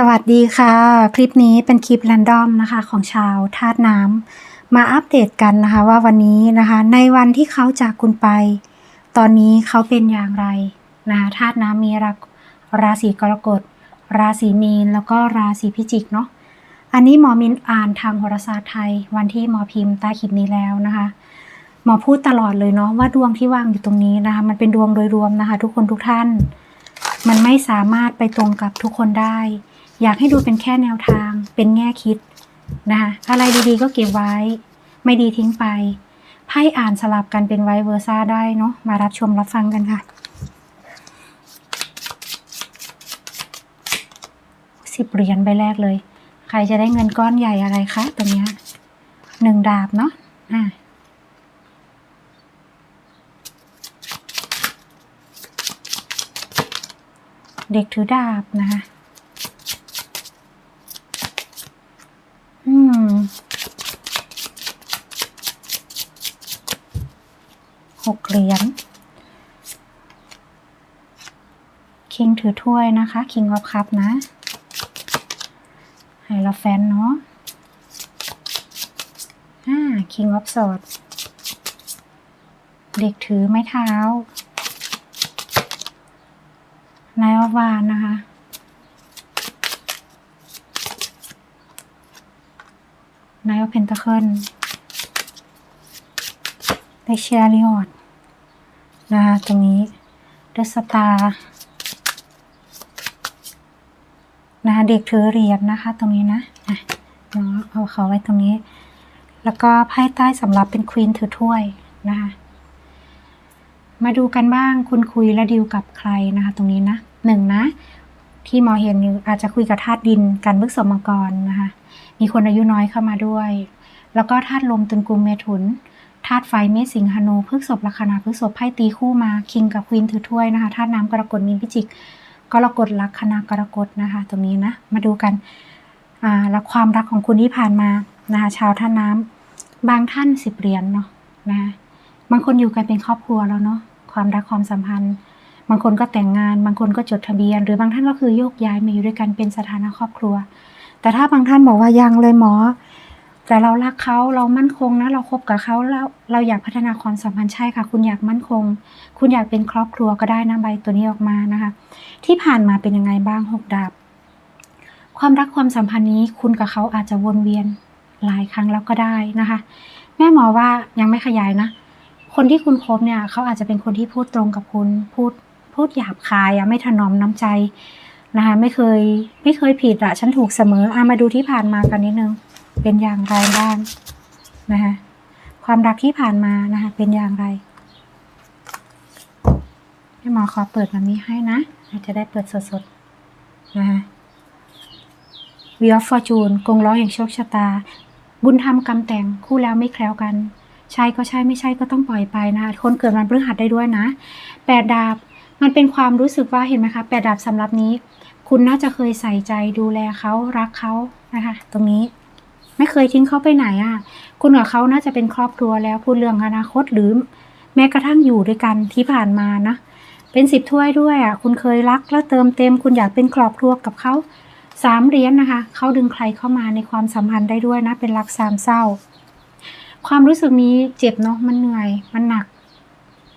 สวัสดีค่ะ คลิปนี้เป็นคลิปแรนดอมนะคะของชาวธาตุน้ำมาอัปเดตกันนะคะว่าวันนี้นะคะในวันที่เขาจากคุณไป ตอนนี้เขาเป็นอย่างไรนะคะธาตุน้ำมีราราศีกรกฎ ราศีมีน แล้วก็ราศีพิจิกเนาะอันนี้หมอมินอ่านทางโหราศาสตร์ไทย วันที่หมอพิมพ์ใต้คลิปนี้แล้วนะคะ หมอพูดตลอดเลยเนาะว่าดวงที่วางอยู่ตรงนี้นะคะมันเป็นดวงโดยรวมนะคะ ทุกคนทุกท่าน มันไม่สามารถไปตรงกับทุกคนได้ อยากให้ดูเป็นแค่แนวทาง เป็นแง่คิดนะคะอะไรดีๆก็เก็บไว้ ไม่ดีทิ้งไปไพ่อ่านสลับกันเป็นไวเวอร์ซ่าได้เนาะมารับชมรับฟังกันค่ะสิบเหรียญใบแรกเลย ใครจะได้เงินก้อนใหญ่อะไรคะตรงเนี้ยหนึ่งดาบเนาะอะเด็กถือดาบนะคะ อืม หกเหรียญ คิง ถ้วยนะคะคิงออฟคัพนะไฮโลแฟนเนาะอ่าคิงออฟสอดเด็กถือไม้เท้านายอวานนะคะ นายอเพนตะเคิลได้เชียริออดนะคะตรงนี้เดอะสตาร์ นะคะเด็กถือเหรียญนะคะ ตรงนี้นะอะเนะเอาเขาไว้ตรงนี้ แล้วก็ไพ่ใต้สำหรับเป็นควีนถือถ้วยนะคะมาดูกันบ้างคุณคุยและดิวกับใครนะคะ ตรงนี้นะหนึ่งนะ ที่หมอเห็นอยู่อาจจะคุยกับธาตุดินกันพฤกษมังกรนะคะ มีคนอายุน้อยเข้ามาด้วย แล้วก็ธาตุลมตุนกุมเมถุนธาตุไฟเมษสิงหานูพฤกษบลัคนาพฤกษบไพ่ตีคู่มาคิงกับควีนถือถ้วยนะคะธาตุน้ำกรกฎมีนพิจิก กรกฎลัคนากรกฎนะคะ ตรงนี้นะ มาดูกันอ่าแล้วความรักของคุณที่ผ่านมานะคะชาวท่าน้ำบางท่านสิบเหรียญเนาะนะคะบางคนอยู่กันเป็นครอบครัวแล้วเนาะความรักความสัมพันธ์ บางคนก็แต่งงาน บางคนก็จดทะเบียน หรือบางท่านก็คือโยกย้ายมาอยู่ด้วยกันเป็นสถานะครอบครัว แต่ถ้าบางท่านบอกว่ายังเลยหมอ แต่เรารักเขาเรามั่นคงนะเราคบกับเขาแล้วเราอยากพัฒนาความสัมพันธ์ใช่ค่ะ คุณอยากมั่นคง คุณอยากเป็นครอบครัวก็ได้นะใบตัวนี้ออกมานะคะ ที่ผ่านมาเป็นยังไงบ้างหกดาบ ความรักความสัมพันธ์นี้คุณกับเขาอาจจะวนเวียนหลายครั้งแล้วก็ได้นะคะ แม่หมอว่ายังไม่ขยายนะ คนที่คุณพบเนี่ยเขาอาจจะเป็นคนที่พูดตรงกับคุณพูดพูดหยาบคายอะไม่ถนอมน้ำใจนะคะไม่เคยไม่เคยผิดอะฉันถูกเสมออามาดูที่ผ่านมากันนิดนึง เป็นอย่างไรบ้างนะคะความรักที่ผ่านมานะคะเป็นอย่างไรให้หมอขอเปิดแบบนี้ให้นะอาจะได้เปิดสดๆนะคะวิอฟฟอร์จูนกงล้อแห่งโชคชะตา บุญธรรมกรรมแต่งคู่แล้วไม่แคล้วกัน ใช่ก็ใช่ไม่ใช่ก็ต้องปล่อยไปนะคะคนเกิดวันพฤหัสได้ด้วยนะแปดดาบมันเป็นความรู้สึกว่าเห็นไหมคะแปดดาบสำหรับนี้ คุณน่าจะเคยใส่ใจดูแลเขารักเขานะคะ ตรงนี้ ไม่เคยทิ้งเขาไปไหนอะ คุณกับเขาน่าจะเป็นครอบครัวแล้วพูดเรื่องอนาคตหรือ แม้กระทั่งอยู่ด้วยกันที่ผ่านมานะ เป็นสิบถ้วยด้วยอะ คุณเคยรักแล้วเติมเต็ม คุณอยากเป็นครอบครัวกับเขาสามเหรียญนะคะ เขาดึงใครเข้ามาในความสัมพันธ์ได้ด้วยนะ เป็นรักสามเศร้า ความรู้สึกนี้เจ็บเนาะ มันเหนื่อย มันหนัก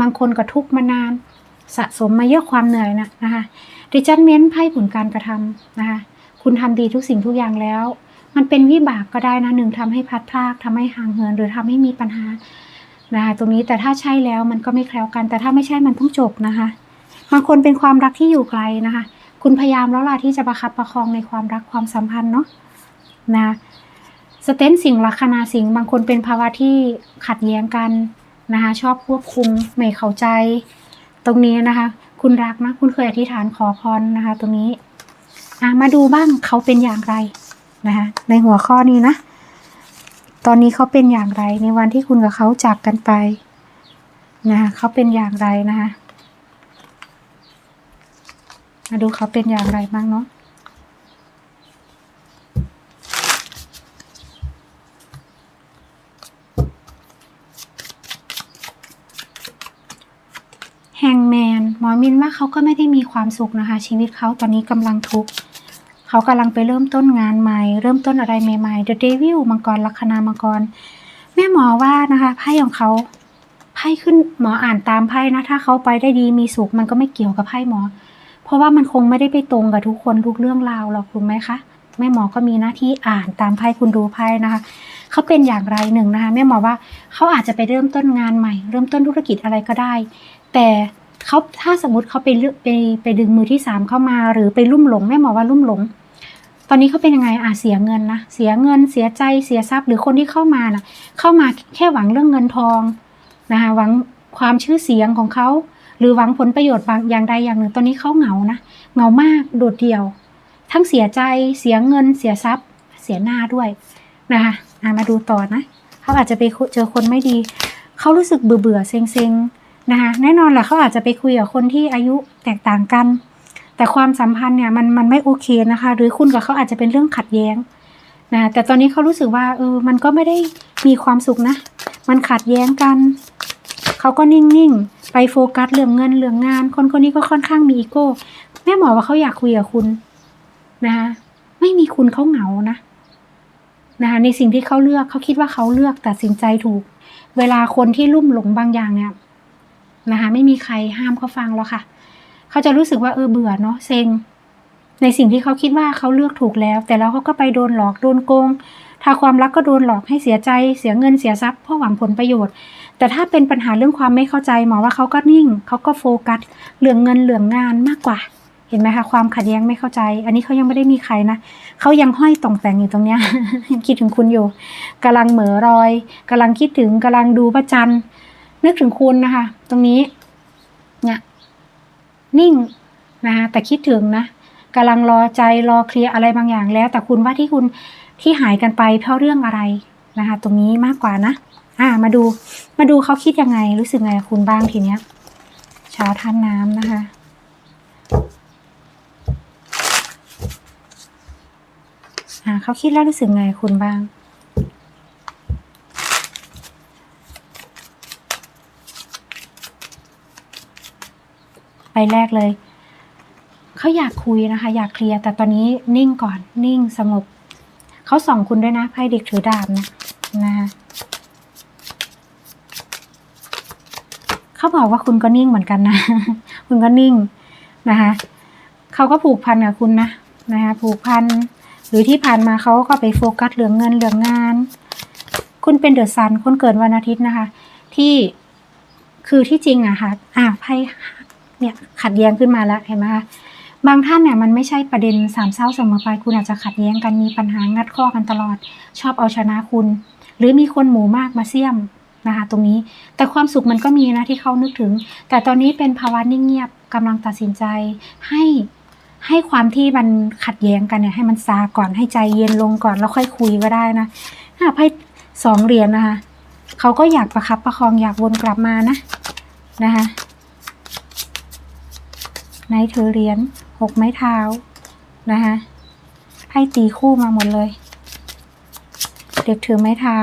บางคนก็ทุกข์มานาน สะสมมาเยอะความเหนื่อยนะนะคะดิจันเม้นไพ่ผลการกระทำนะคะ คุณทำดีทุกสิ่งทุกอย่างแล้ว มันเป็นวิบากก็ได้นะหนึ่งทำให้พัดพรากทำให้ห่างเหิน หรือทำให้มีปัญหานะคะตรงนี้แต่ถ้าใช่แล้วมันก็ไม่แคล้วกัน แต่ถ้าไม่ใช่มันต้องจบนะคะบางคนเป็นความรักที่อยู่ไกลนะคะ คุณพยายามแล้วล่ะที่จะประคับประคองในความรักความสัมพันธ์เนาะนะสเตนสิ่งลัคนาสิ่งบางคนเป็นภาวะที่ขัดแย้งกันนะคะชอบควบคุมไม่เข้าใจ ตรงนี้นะคะ คุณรักนะคุณเคยอธิษฐานขอพรนะคะ ตรงนี้มาดูบ้างเขาเป็นอย่างไร นะคะในหัวข้อนี้นะ ตอนนี้เขาเป็นอย่างไรในวันที่คุณกับเขาจากกันไปนะคะเขาเป็นอย่างไรนะคะมาดูเขาเป็นอย่างไรบ้างเนาะแฮงแมนหมอมินว่าเขาก็ไม่ได้มีความสุขนะคะ ชีวิตเขาตอนนี้กำลังทุกข์ เขากำลังไปเริ่มต้นงานใหม่ เริ่มต้นอะไรใหม่ๆ The Devil มังกรลัคนามังกร แม่หมอว่านะคะไพ่ของเขาไพ่ขึ้นหมออ่านตามไพ่นะ ถ้าเขาไปได้ดีมีสุขมันก็ไม่เกี่ยวกับไพ่หมอ เพราะว่ามันคงไม่ได้ไปตรงกับทุกคนทุกเรื่องราวหรอกถูกไหมคะแม่หมอก็มีหน้าที่อ่านตามไพ่คุณดูไพ่นะคะเขาเป็นอย่างไรหนึ่งนะคะแม่หมอว่าเขาอาจจะไปเริ่มต้นงานใหม่ เริ่มต้นธุรกิจอะไรก็ได้ แต่เขาถ้าสมมติเขาไปเลือกไปไปดึงมือที่สามเข้ามา หรือไปลุ่มหลงแม่หมอว่าลุ่มหลง อนนี้เขาเป็นยังไงอะเสียเงินนะเสียเงินเสียใจเสียทรัพย์หรือคนที่เข้ามาน่ะ เข้ามาแค่หวังเรื่องเงินทองนะคะหวังความชื่อเสียงของเขาหรือหวังผลประโยชน์บางอย่างใดอย่างหนึ่งตอนนี้เขาเหงานะเหงามากโดดเดี่ยว ทั้งเสียใจเสียเงินเสียทรัพย์ เสียหน้าด้วยนะคะอะมาดูต่อนะเขาอาจจะไปเจอคนไม่ดีเขารู้สึกเบื่อเบื่อเซ็งเซ็งๆนะคะแน่นอนแหละเขาอาจจะไปคุยกับคนที่อายุแตกต่างกัน แต่ความสัมพันธ์เนี่ยมันมันไม่โอเคนะคะ หรือคุณกับเขาอาจจะเป็นเรื่องขัดแย้งนะแต่ตอนนี้เขารู้สึกว่าเออมันก็ไม่ได้มีความสุขนะ มันขัดแย้งกัน เขาก็นิ่งๆ ไปโฟกัสเรื่องเงินเรื่องงาน คนคนนี้ก็ค่อนข้างมีอีโก้ แม่หมอว่าเขาอยากคุยกับคุณนะคะไม่มีคุณเขาเหงานะนะคะในสิ่งที่เขาเลือกเขาคิดว่าเขาเลือกตัดสินใจถูก เวลาคนที่ลุ่มหลงบางอย่างเนี่ยนะคะไม่มีใครห้ามเขาฟังหรอกค่ะ เขาจะรู้สึกว่าเออเบื่อเนาะเซ็ง ในสิ่งที่เขาคิดว่าเขาเลือกถูกแล้ว แต่แล้วเขาก็ไปโดนหลอกโดนโกงถ้าความรักก็โดนหลอกให้เสียใจเสียเงินเสียทรัพย์เพราะหวังผลประโยชน์ แต่ถ้าเป็นปัญหาเรื่องความไม่เข้าใจหมอว่าเขาก็นิ่งเขาก็โฟกัสเรื่องเงินเรื่องงานมากกว่า เห็นไหมคะความขัดแย้งไม่เข้าใจ อันนี้เขายังไม่ได้มีใครนะเขายังห้อยต่องแต่งอยู่ตรงเนี้ยยังคิดถึงคุณอยู่กำลังเหม่อรอยกำลังคิดถึงกำลังดูพระจันทร์นึกถึงคุณนะคะ ตรงนี้ นิ่งนะคะแต่คิดถึงนะกำลังรอใจรอเคลียร์อะไรบางอย่างแล้ว แต่คุณว่าที่คุณที่หายกันไปเพราะเรื่องอะไรนะคะ ตรงนี้มากกว่านะอ่ามาดูมาดูเขาคิดยังไงรู้สึกไงคุณบ้างทีเนี้ยชาท่านน้ำนะคะอ่าเขาคิดแล้วรู้สึกไงคุณบ้าง ไปแรกเลย เขาอยากคุยนะคะ อยากเคลียร์แต่ตอนนี้นิ่งก่อนนิ่งสงบเขาส่องคุณด้วยนะไพ่เด็กถือดาบนะนะคะเขาบอกว่าคุณก็นิ่งเหมือนกันนะ คุณก็นิ่งนะคะเขาก็ผูกพันกับคุณนะนะคะผูกพันหรือที่ผ่านมาเขาก็ไปโฟกัสเรื่องเงินเรื่องงาน คุณเป็นเดอะซันคนเกิดวันอาทิตย์นะคะ ที่คือที่จริงอะค่ะอ่าไพ่ เนี่ยขัดแย้งขึ้นมาแล้วเห็นไหมคะบางท่านเนี่ยมันไม่ใช่ประเด็นสามเศร้าเสมอไปคุณอาจจะขัดแย้งกันมีปัญหางัดข้อกันตลอด ชอบเอาชนะคุณ หรือมีคนหมู่มากมาเสี่ยมนะคะตรงนี้แต่ความสุขมันก็มีนะที่เขานึกถึง แต่ตอนนี้เป็นภาวะนิ่งเงียบกำลังตัดสินใจให้ให้ความที่มันขัดแย้งกันเนี่ยให้มันซาก่อนให้ใจเย็นลงก่อนแล้วค่อยคุยก็ได้นะถ้าไพ่สองเหรียญนะคะเขาก็อยากประคับประคองอยากวนกลับมานะนะคะ ในเธอเหรียญหกไม้เท้านะคะไพ่ตีคู่มาหมดเลย เด็กถือไม้เท้า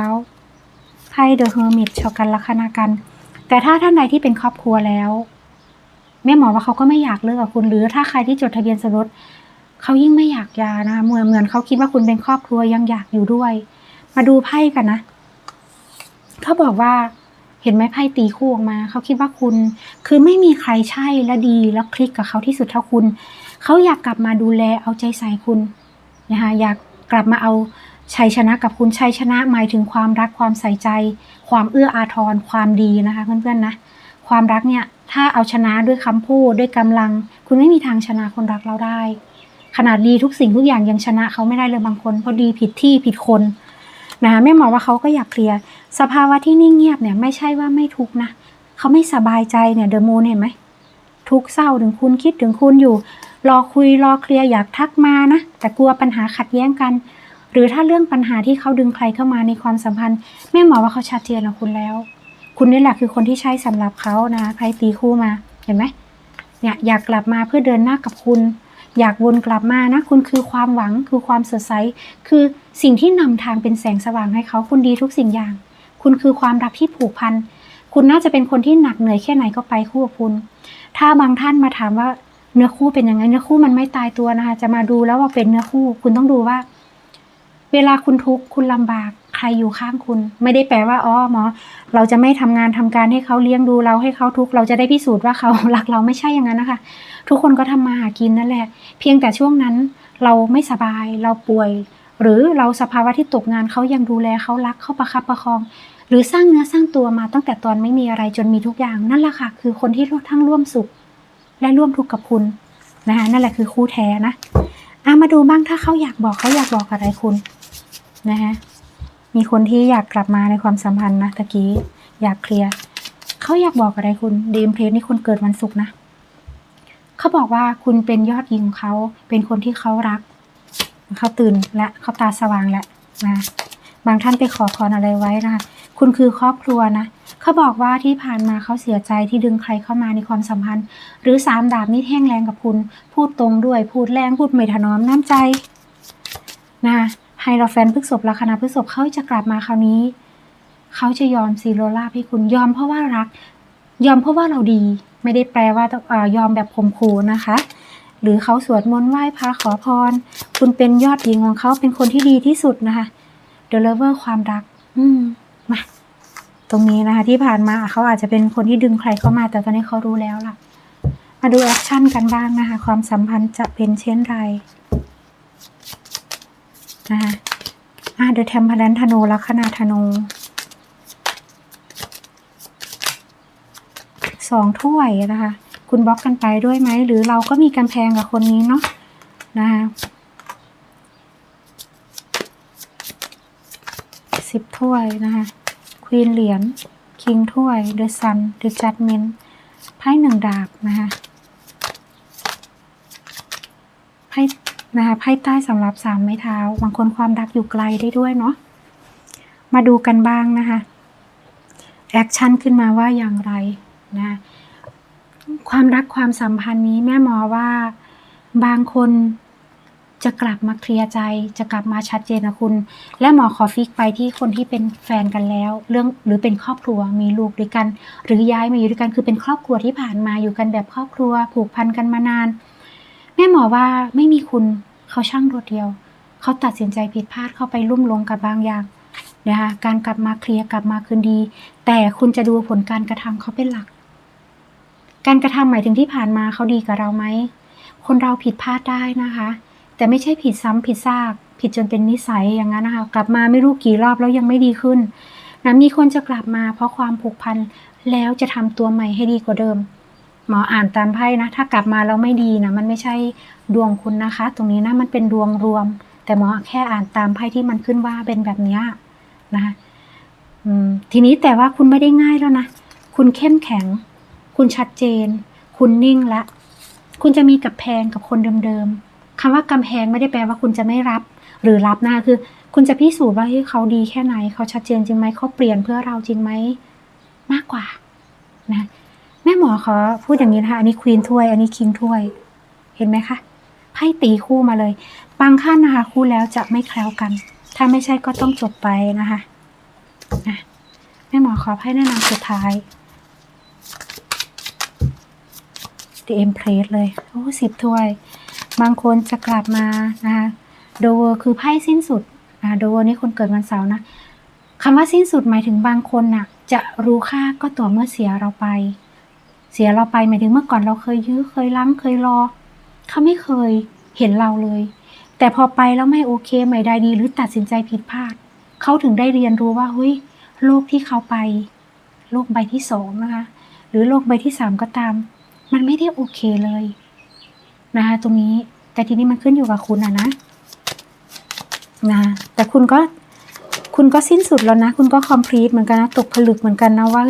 ไพ่เดอะเฮอร์มิตชอกันลัคนากัน แต่ถ้าท่านใดที่เป็นครอบครัวแล้วแม่หมอว่าเขาก็ไม่อยากเลิกกับคุณ หรือถ้าใครที่จดทะเบียนสมรสเขายิ่งไม่อยากยานะคะเหมือนเหมือนเขาคิดว่าคุณเป็นครอบครัวยังอยากอยู่ด้วย มาดูไพ่กันนะ เขาบอกว่า เห็นไหมไพ่ตีคู่ออกมา เขาคิดว่าคุณ คือไม่มีใครใช่และดีแล้วคลิกกับเขาที่สุดเท่าคุณ เขาอยากกลับมาดูแลเอาใจใส่คุณนะคะอยากกลับมาเอาชัยชนะกับคุณชัยชนะหมายถึงความรักความใส่ใจ ความเอื้ออาทรความดีนะคะเพื่อนๆนะความรักเนี่ยถ้าเอาชนะด้วยคำพูดด้วยกำลัง คุณไม่มีทางชนะคนรักเราได้ ขนาดดีทุกสิ่งทุกอย่างยังชนะเขาไม่ได้เลยบางคนเพราะดีผิดที่ผิดคน นะคะแม่หมอว่าเขาก็อยากเคลียร์สภาวะที่นิ่งเงียบเนี่ยไม่ใช่ว่าไม่ทุกข์นะเขาไม่สบายใจเนี่ยเดอะมูนเห็นไหมทุกข์เศร้าถึงคุณคิดถึงคุณอยู่ รอคุยรอเคลียร์อยากทักมานะ แต่กลัวปัญหาขัดแย้งกัน หรือถ้าเรื่องปัญหาที่เขาดึงใครเข้ามาในความสัมพันธ์แม่หมอว่าเขาชัดเจนกับคุณแล้ว คุณนี่แหละคือคนที่ใช่สำหรับเขานะใครตีคู่มาเห็นไหมเนี่ยอยากกลับมาเพื่อเดินหน้ากับคุณ อยากวนกลับมานะ คุณคือความหวังคือความสดใส คือสิ่งที่นำทางเป็นแสงสว่างให้เขาคุณดีทุกสิ่งอย่าง คุณคือความรักที่ผูกพัน คุณน่าจะเป็นคนที่หนักเหนื่อยแค่ไหนก็ไปคู่กับคุณ ถ้าบางท่านมาถามว่าเนื้อคู่เป็นยังไง เนื้อคู่มันไม่ตายตัวนะคะ จะมาดูแล้วว่าเป็นเนื้อคู่ คุณต้องดูว่า เวลาคุณทุกข์คุณลำบากใครอยู่ข้างคุณ ไม่ได้แปลว่าอ๋อหมอ เราจะไม่ทำงานทำการให้เขาเลี้ยงดูเราให้เขาทุกข์เราจะได้พิสูจน์ว่าเขารักเราไม่ใช่อย่างนั้นนะคะ ทุกคนก็ทำมาหากินนั่นแหละ เพียงแต่ช่วงนั้นเราไม่สบายเราป่วย หรือเราสภาวะที่ตกงานเขายังดูแลเขารักเขาประคับประคอง หรือสร้างเนื้อสร้างตัวมาตั้งแต่ตอนไม่มีอะไรจนมีทุกอย่างนั่นแหละค่ะ คือคนที่ทั้งร่วมสุข และร่วมทุกข์กับคุณนะคะนั่นแหละคือคู่แท้นะอะมาดูบ้างถ้าเขาอยากบอกเขาอยากบอกอะไรคุณนะคะมีคนที่อยากกลับมาในความสัมพันธ์นะตะกี้อยากเคลียร์เขาอยากบอกอะไรคุณดีมเพลสนี่คนเกิดวันศุกร์นะ เขาบอกว่าคุณเป็นยอดยิงของเขา เป็นคนที่เขารัก เขาตื่นและเขาตาสว่างแล้วนะบางท่านไปขอพรอะไรไว้นะคะคุณคือครอบครัวนะเขาบอกว่าที่ผ่านมาเขาเสียใจที่ดึงใครเข้ามาในความสัมพันธ์ หรือสามดาบนี่แห้งแรงกับคุณ พูดตรงด้วย พูดแรงพูดไม่ถนอมน้ำใจนะไฮโรแฟนพฤกษบลัคนาพฤกษบเขาจะกลับมาคราวนี้ เขาจะยอมซีโรล่าให้คุณยอมเพราะว่ารัก ยอมเพราะว่าเราดี ไม่ได้แปลว่าต้องเออยอมแบบข่มขู่นะคะ หรือเขาสวดมนต์ไหว้พระขอพร คุณเป็นยอดหญิงของเขาเป็นคนที่ดีที่สุดนะคะ The Lover ความรัก อืมมาตรงนี้นะคะที่ผ่านมาเขาอาจจะเป็นคนที่ดึงใครเข้ามา แต่ตอนนี้เขารู้แล้วล่ะ มาดูแอคชั่นกันบ้างนะคะ ความสัมพันธ์จะเป็นเช่นไรนะคะอ่า The Temperance ธนูลัคนาธนู สองถ้วยนะคะ คุณบล็อกกันไปด้วยไหม หรือเราก็มีกำแพงกับคนนี้เนาะนะคะสิบถ้วยนะคะควีนเหรียญคิงถ้วยเดอะซันเดอะจัดเมนไพ่หนึ่งดาบนะคะไพ่นะคะไพ่ใต้สำหรับสามไม้เท้าบางคนความรักอยู่ไกลได้ด้วยเนาะมาดูกันบ้างนะคะ แอคชั่นขึ้นมาว่าอย่างไร นะความรักความสัมพันธ์นี้แม่หมอว่า บางคนจะกลับมาเคลียร์ใจ จะกลับมาชัดเจนนะคุณ และหมอขอฟิกไปที่คนที่เป็นแฟนกันแล้ว เรื่องหรือเป็นครอบครัวมีลูกด้วยกัน หรือย้ายมาอยู่ด้วยกันคือเป็นครอบครัวที่ผ่านมาอยู่กันแบบครอบครัว ผูกพันกันมานาน แม่หมอว่าไม่มีคุณเขาช่างโดดเดียว เขาตัดสินใจผิดพลาดเข้าไปลุ่มลงกับบางอย่างนะคะการกลับมาเคลียร์กลับมาคืนดี แต่คุณจะดูผลการกระทำเขาเป็นหลัก การกระทำหมายถึงที่ผ่านมาเขาดีกับเราไหม คนเราผิดพลาดได้นะคะ แต่ไม่ใช่ผิดซ้ำผิดซาก ผิดจนเป็นนิสัยอย่างนั้นนะคะ กลับมาไม่รู้กี่รอบแล้วยังไม่ดีขึ้นนะมีคนจะกลับมาเพราะความผูกพันแล้วจะทำตัวใหม่ให้ดีกว่าเดิม หมออ่านตามไพ่นะ ถ้ากลับมาแล้วไม่ดีนะมันไม่ใช่ดวงคุณนะคะ ตรงนี้นะมันเป็นดวงรวม แต่หมอแค่อ่านตามไพ่ที่มันขึ้นว่าเป็นแบบนี้นะคะทีนี้แต่ว่าคุณไม่ได้ง่ายแล้วนะ คุณเข้มแข็ง คุณชัดเจน คุณนิ่งละ คุณจะมีกับแพงกับคนเดิมๆคำว่ากำแพงไม่ได้แปลว่าคุณจะไม่รับ หรือรับนะคือ คุณจะพิสูจน์ว่าเขาดีแค่ไหน เขาชัดเจนจริงไหมเขาเปลี่ยนเพื่อเราจริงไหมมากกว่านะแม่หมอขอพูดอย่างนี้นะคะอันนี้ควีนถ้วย อันนี้คิงถ้วย เห็นไหมคะไพ่ตีคู่มาเลยบางขั้นนะคะคู่แล้วจะไม่แคล้วกัน ถ้าไม่ใช่ก็ต้องจบไปนะคะอะแม่หมอขอไพ่แนะนำสุดท้าย The Empress เลย โอ้สิบถ้วย บางคนจะกลับมานะคะโดเวอร์คือไพ่สิ้นสุดนะโดเวอร์นี่คนเกิดวันเสาร์นะคำว่าสิ้นสุดหมายถึงบางคนน่ะ จะรู้ค่าก็ต่อเมื่อเสียเราไป เสียเราไปหมายถึงเมื่อก่อนเราเคยยื้อเคยล้างเคยรอ เขาไม่เคยเห็นเราเลย แต่พอไปแล้วไม่โอเคไม่ได้ดีหรือตัดสินใจผิดพลาด เขาถึงได้เรียนรู้ว่าเฮ้ยโลกที่เขาไป โลกใบที่สองนะคะ หรือโลกใบที่สามก็ตาม มันไม่ได้โอเคเลยนะคะตรงนี้แต่ทีนี้มันขึ้นอยู่กับคุณอะนะนะแต่คุณก็คุณก็สิ้นสุดแล้วนะ คุณก็คอมพลีทเหมือนกันนะตกผลึกเหมือนกันนะว่า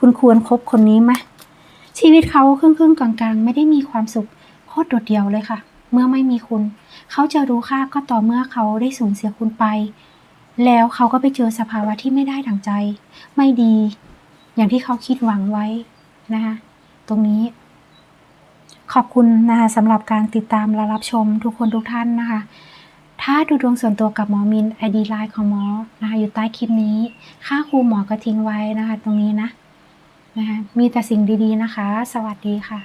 คุณควรคบคนนี้ไหมชีวิตเขาครึ่งครึ่งๆกลางๆ ไม่ได้มีความสุขโคตรโดดเดี่ยวเลยค่ะ เมื่อไม่มีคุณ เขาจะรู้ค่าก็ต่อเมื่อเขาได้สูญเสียคุณไป แล้วเขาก็ไปเจอสภาวะที่ไม่ได้ดั่งใจ ไม่ดี อย่างที่เขาคิดหวังไว้นะคะตรงนี้ ขอบคุณนะคะสำหรับการติดตามและรับชมทุกคนทุกท่านนะคะ ถ้าดูดวงส่วนตัวกับหมอมินไอดีไลน์ของหมอนะคะอยู่ใต้คลิปนี้ ค่าครูหมอก็ทิ้งไว้นะคะ ตรงนี้นะนะคะมีแต่สิ่งดีๆนะคะ สวัสดีค่ะ